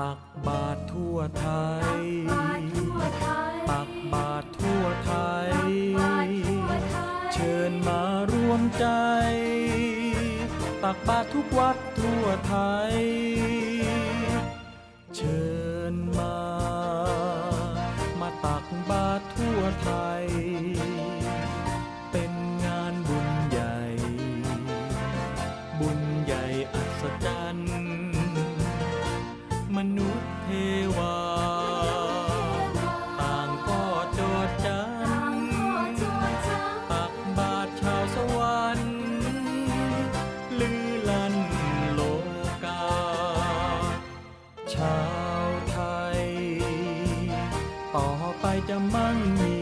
ตักบาตรทั่วไทยตักบาตรทั่วไทยตักบาตรทั่วไทยตักบาตรทั่วไทย เชิญมารวมใจตักบาตรทุกวัดทั่วไทย เชิญมา มาตักบาตรทั่วไทย เป็นงานบุญใหญ่ บุญ ต่อไปจะมั่งมี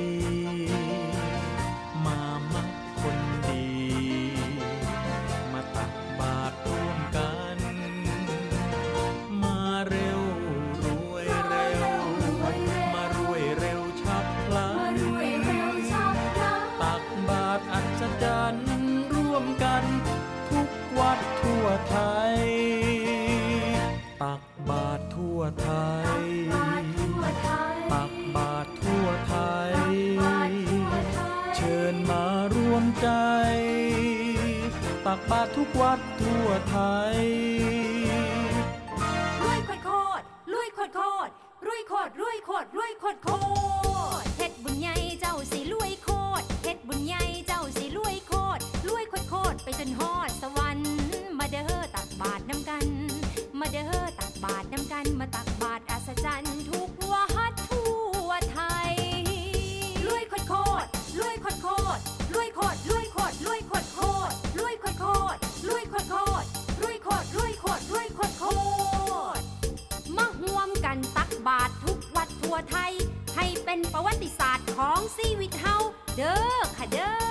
เชิญมารวมใจ ตักบาตรทุกวัดทั่วไทยรวยโคตรโคตรรวยโคตรโคตรรวยโคตรรวยโคตรรวยโคตรโคตรเฮ็ดบุญใหญ่เจ้าสิรวยโคตรเฮ็ดบุญใหญ่เจ้าสิรวยโคตรรวยโคตรโคตรไปจนฮอดสวรรค์มาเด้อตักบาตรน้ำกัน มาเด้อตักบาตรน้ำกันมาตักบาตรอัศจรรย์ทุกวัดทั่ บาททุกวัดทั่วไทย ให้เป็นประวัติศาสตร์ของชีวิตเฮาเด้อค่ะเด้อ